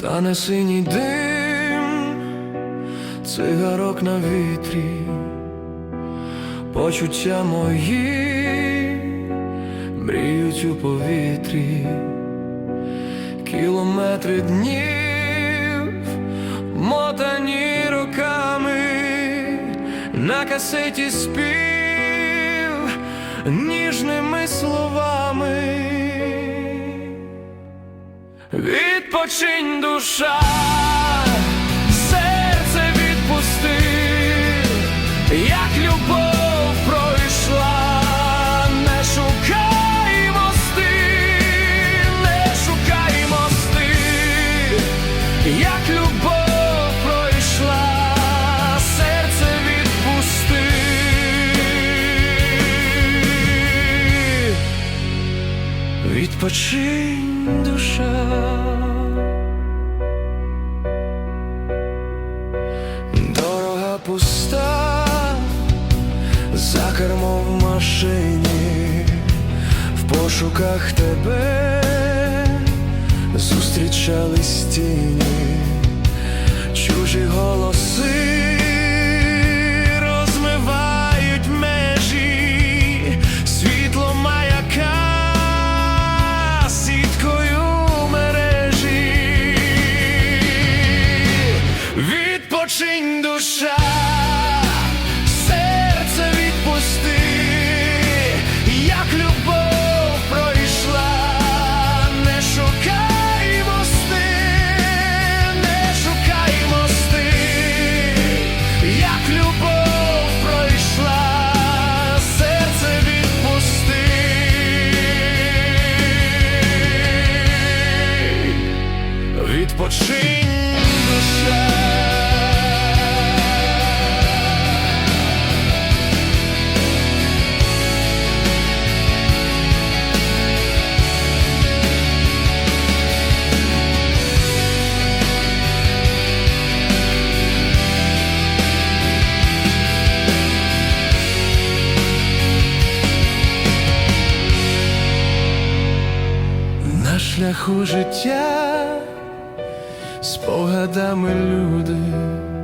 Та не синій дим, цигарок на вітрі, почуття мої мріють у повітрі, кілометри днів, мотані роками, на касеті спів ніжними словами. Відпочинь душа, серце відпусти, як любов пройшла, не шукай мости, не шукай мости, як любов пройшла, серце відпусти. Відпочинь душа. За кермом в машині, в пошуках тебе. Зустрічались тіні, Відпочинь душа. На шляху життя спогадами люди